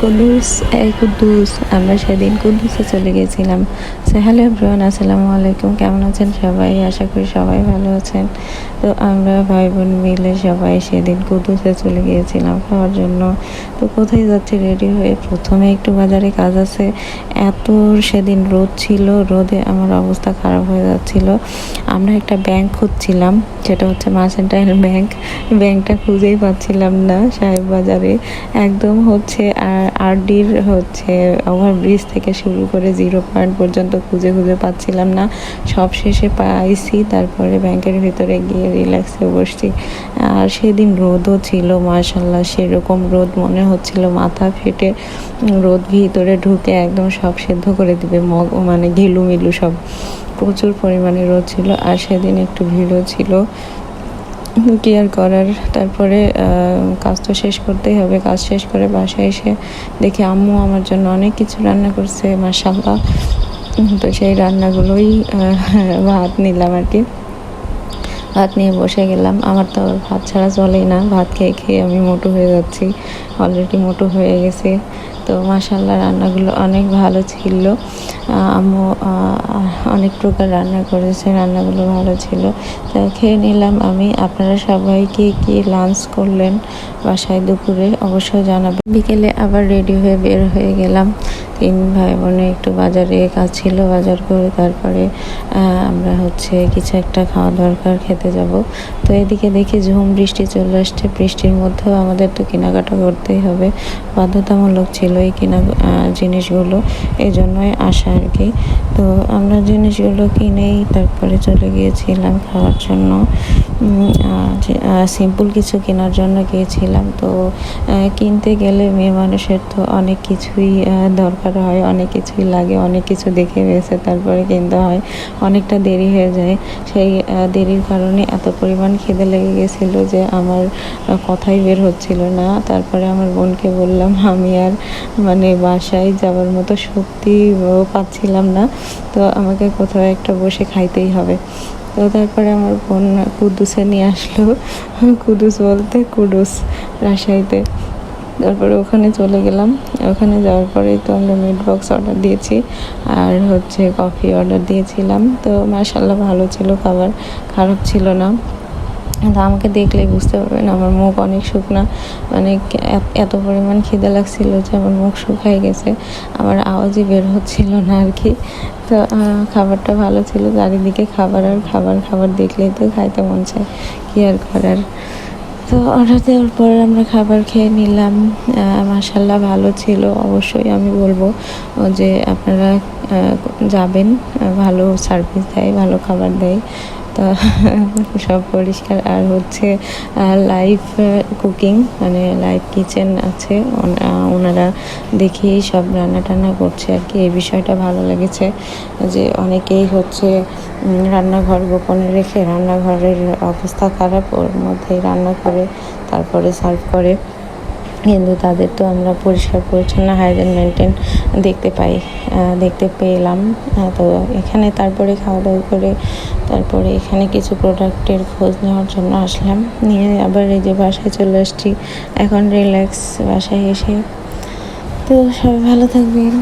কুদ্দুস এই কুদ্দুস আমরা সেদিন কুদ্দুসে চলে গেছিলাম। সে হ্যালো আসসালামু আলাইকুম, কেমন আছেন সবাই? আশা করি সবাই ভালো আছেন। তো আমরা ভাই বোন মিলে সবাই সেদিন কুদ্দুসে চলে গিয়েছিলাম খাওয়ার জন্য। তো কোথায় যাচ্ছি রেডি হয়ে? প্রথমে একটু বাজারে কাজ আছে। এত সেদিন রোদ ছিল, রোদে আমার অবস্থা খারাপ হয়ে যাচ্ছিল। আমরা একটা ব্যাংক খুঁজছিলাম, যেটা হচ্ছে মার্সেন্টাইল ব্যাংক ব্যাংকটা খুঁজেই পাচ্ছিলাম না সাহেব বাজারে। একদম হচ্ছে আর, আরডির হচ্ছে ওভারব্রিজ থেকে শুরু করে জিরো পয়েন্ট পর্যন্ত খুঁজে খুঁজে পাচ্ছিলাম না। সব শেষে পাইছি, তারপরে ব্যাংকের ভিতরে গিয়ে রিল্যাক্সে বসছি। আর সেদিন রোদও ছিল মার্শাল্লাহ সেরকম রোদ মনে হচ্ছিল, মাথা ফেটে রোদ ভিতরে ঢুকে একদম সব সেদ্ধ করে দিবে, মগ মানে ঘিলুমিলু সব। প্রচুর পরিমাণে রোদ ছিল আর সেদিন একটু ভিড়ও ছিল। কি আর করার, তারপরে কাজ তো শেষ করতেই হবে, কাজ শেষ করে বাসায় এসে দেখি আম্মু আমার জন্য অনেক কিছু রান্না করছে মাসাল্লাহ তো সেই রান্নাগুলোই ভাত নিলাম আর কি। ভাত নিয়ে বসে গেলাম। আমার তো ভাত ছাড়া চলেই না। ভাত খেয়ে খেয়ে আমি মোটু হয়ে যাচ্ছি। অলরেডি মোটু হয়ে গেছে। তো মাসাল্লাহ রান্নাগুলো অনেক ভালো ছিল। আম্মু অনেক প্রকার রান্না করেছে। রান্নাগুলো ভালো ছিল। তা খেয়ে নিলাম আমি। আপনারা সবাই কি কি লাঞ্চ করলেন বাসায় দুপুরে অবশ্যই জানাবেন। বিকেলে আবার রেডি হয়ে বের হয়ে গেলাম। তিন ভাই বোনে একটু বাজারে কাজ ছিল, বাজার করে তারপরে আমরা হচ্ছে কিছু একটা খাওয়া দরকার খেতে যাব। তো এদিকে দেখি ঝুম বৃষ্টি চলে আসছে। বৃষ্টির মধ্যেও আমাদের তো কেনাকাটা করতেই হবে। বাধ্যতামূলক ছিল এই কেনা জিনিসগুলো। এই জন্যই আসা আর কি। তো আমরা জিনিসগুলো কিনেই তারপরে চলে গিয়েছিলাম খাওয়ার জন্য। সিম্পল কিছু কেনার জন্য গিয়েছিলাম। তো কিনতে গেলে মেয়ে মানুষের তো অনেক কিছুই দরকার হয়, অনেক কিছুই লাগে, অনেক কিছু দেখে বেছে তারপরে কিনতে হয়। অনেকটা দেরি হয়ে যায়। সেই দেরির কারণে এত পরিমাণ খিদে লেগে গেছিল যে, আমার কথাই বের হচ্ছিল না। তারপরে আমার বোনকে বললাম, আমি আর মানে বাসায় যাওয়ার মতো শক্তি পাচ্ছিলাম না। তো আমাকে কোথাও একটা বসে খাইতেই হবে। তো তারপরে আমার বোন কুদুসে নিয়ে আসলো। কুদুস বলতে কুডুস, রাজশাহীতে। তারপরে ওখানে চলে গেলাম। ওখানে যাওয়ার পরেই তো আমরা মিট বক্স অর্ডার দিয়েছি আর হচ্ছে কফি অর্ডার দিয়েছিলাম। তো মাসাল্লাহ ভালো ছিল, খাবার খারাপ ছিল না। তো আমাকে দেখলেই বুঝতে পারবেন আমার মুখ অনেক শুকনা মানে এত- পরিমাণ খিদে লাগছিল যে আমার মুখ শুকাই গেছে, আমার আওয়াজই বের হচ্ছিল না আর কি। তো খাবারটা ভালো ছিল, চারিদিকে খাবার আর খাবার খাবার দেখলেই তো খাইতে মন চায়, কি আর করার। তো অর্ডার দেওয়ার পর আমরা খাবার খেয়ে নিলাম মাসাল্লাহ ভালো ছিল, অবশ্যই আমি বলব যে আপনারা যাবেন ভালো সার্ভিস দেয়, ভালো খাবার দেয় তো সব পরিষ্কার। আর হচ্ছে লাইভ কুকিং মানে লাইভ কিচেন আছে। ওনারা দেখেই সব রান্না টান্না করছে আর কি। এই বিষয়টা ভালো লেগেছে যে অনেকেই হচ্ছে রান্নাঘর গোপনে রেখে রান্নাঘরের অবস্থা খারাপ, ওর মধ্যেই রান্না করে, তারপরে সার্ভ করে। কিন্তু তাদের তো আমরা পরিষ্কার পরিচ্ছন্ন হাইজেন মেনটেন দেখতে পাই দেখতে পেলাম। তো এখানে তারপরে খাওয়া দাওয়া করে তারপরে এখানে কিছু প্রোডাক্টের খোঁজ নেওয়ার জন্য আসলাম। নিয়ে আবার এই যে বাসায় চলে আসছি। এখন রিল্যাক্স বাসায় এসে। তো সবাই ভালো থাকবেন।